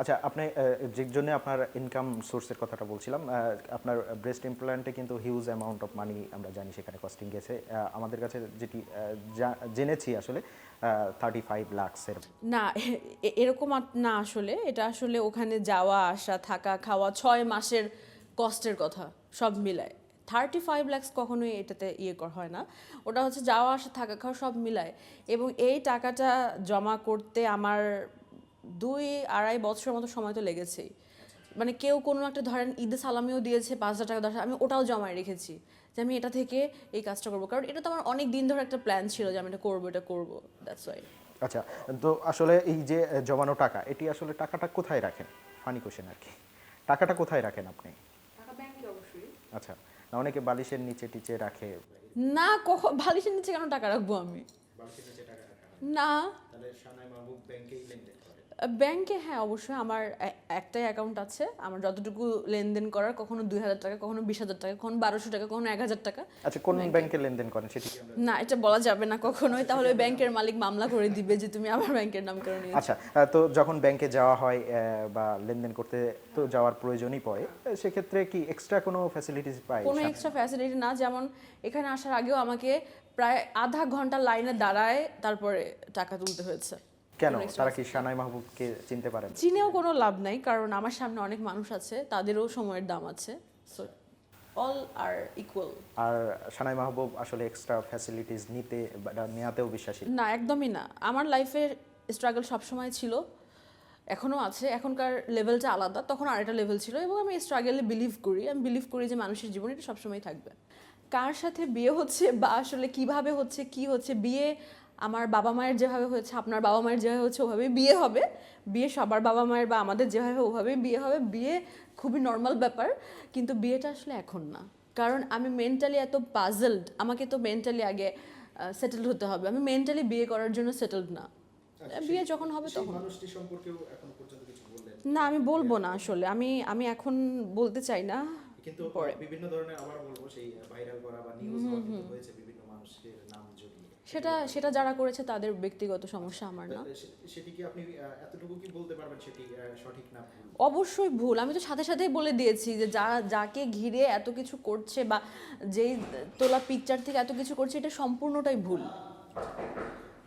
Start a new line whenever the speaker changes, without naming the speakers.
আচ্ছা আপনি যে জন্য আপনার ইনকাম সোর্সের কথাটা বলছিলাম আপনার ব্রেস্ট ইমপ্ল্যান্টে কিন্তু হিউজ অ্যামাউন্ট অফ মানি আমরা জানি সেখানে কস্টিং গেছে। আমাদের কাছে যেটি জেনেছি আসলে থার্টি ফাইভ লাক্সের
না এরকম না আসলে। এটা আসলে ওখানে যাওয়া, আসা, থাকা, খাওয়া ছয় মাসের কষ্টের কথা, সব মিলায়। থার্টি ফাইভ ল্যাক্স কখনোই এটাতে ইয়ে করা, হয় না। ওটা হচ্ছে যাওয়া, আসা, থাকা, খাওয়া সব মিলায়। এবং এই টাকাটা জমা করতে আমার দুই আড়াই বছরের মতো সময় তো লেগেছেই। মানে কেউ কোনো একটা ধরেন ঈদে সালামিও দিয়েছে পাঁচ হাজার টাকা দশ আমি ওটাও জমায় রেখেছি যে আমি এটা থেকে এই কাজটা করব। কারণ এটা তো আমার অনেক দিন ধরে একটা প্ল্যান ছিল যে আমি এটা করব এটা করব দ্যাটস ওয়াই
আচ্ছা তো আসলে এই যে জমানো টাকা এটি আসলে টাকাটা কোথায় রাখেন? ফানি কোশ্চেন আর কি। টাকাটা কোথায় রাখেন আপনি?
টাকা ব্যাংকে অবশ্যই।
আচ্ছা না অনেকে বালিশের নিচে টিচে রাখে।
না কখন বালিশের নিচে কেন টাকা রাখব আমি? না।
তাহলে ব্যাংকেই
ব্যাংকে হ্যাঁ অবশ্যই আমার একটাই অ্যাকাউন্ট আছে। আমার যতটুকু লেনদেন করার কখনো দুই হাজার টাকা কখনো বিশ হাজার টাকা কখনো বারোশো টাকা কখনো এক হাজার টাকা।
আচ্ছা কোন ব্যাংকে লেনদেন করেন সেটি
না এটা বলা যাবে না কখনোই। তাহলে ওই ব্যাংকের মালিক মামলা করে দিবে যে তুমি আমার ব্যাংকের নাম করে নিয়েছো।
আচ্ছা তো যখন ব্যাংকে যাওয়া হয় বা লেনদেন করতে তো যাওয়ার প্রয়োজনই পড়ে সেক্ষেত্রে কি এক্সট্রা কোনো ফ্যাসিলিটিস পায়
কোনো এক্সট্রা ফ্যাসিলিটি না যেমন এখানে আসার আগেও আমাকে প্রায় আধা ঘণ্টা লাইনে দাঁড়ায় তারপরে টাকা তুলতে হয়েছে।
কেন? তারা কি সানাই মাহবুবকে চিনতে পারেন?
চিনেও কোনো লাভ নাই কারণ আমার সামনে অনেক মানুষ আছে তাদেরও সময়ের দাম আছে। সো অল আর ইকুয়াল
আর সানাই মাহবুব আসলে এক্সট্রা ফ্যাসিলিটিস নিতে বা নেওয়াতেও বিশ্বাসী?
না একদমই না। আমার লাইফের স্ট্রাগল সবসময় ছিল এখনও আছে। এখনকার লেভেলটা আলাদা তখন আরেকটা লেভেল ছিল এবং আমি স্ট্রাগলে বিলিভ করি। আমি বিলিভ করি যে মানুষের জীবনে এটা সবসময় থাকবে। কার সাথে বিয়ে হচ্ছে বা আসলে কীভাবে হচ্ছে কি হচ্ছে বিয়ে আমার বাবা মায়ের যেভাবে হয়েছে আপনার বাবা মায়ের যেভাবে হচ্ছে ওভাবেই বিয়ে হবে। বিয়ে সবার বাবা মায়ের বা আমাদের যেভাবে ওভাবেই বিয়ে হবে। বিয়ে খুবই নর্মাল ব্যাপার কিন্তু বিয়েটা আসলে এখন না। কারণ আমি মেন্টালি এত পাজলড আমাকে তো মেন্টালি আগে সেটেলড হতে হবে। আমি মেন্টালি বিয়ে করার জন্য সেটেলড না। বিয়ে যখন হবে তখন। না আমি বলব না আসলে। আমি আমি এখন বলতে চাই না।
কিন্তু বিভিন্ন ধরনের আবার বলব সেই ভাইরাল করা বা নিউজ হয়েছে বিভিন্ন মানুষের নাম জড়িয়ে।
সেটা সেটা যারা করেছে তাদের ব্যক্তিগত সমস্যা আমার না।
সেটি কি আপনি এতটুকু কি বলতে পারবেন সেটি সঠিক না ভুল?
অবশ্যই ভুল। আমি তো সাথে সাথেই বলে দিয়েছি যে যারা যাকে ঘিরে এত কিছু করছে বা যেই তোলা পিকচার থেকে এত কিছু করছে এটা সম্পূর্ণটাই ভুল।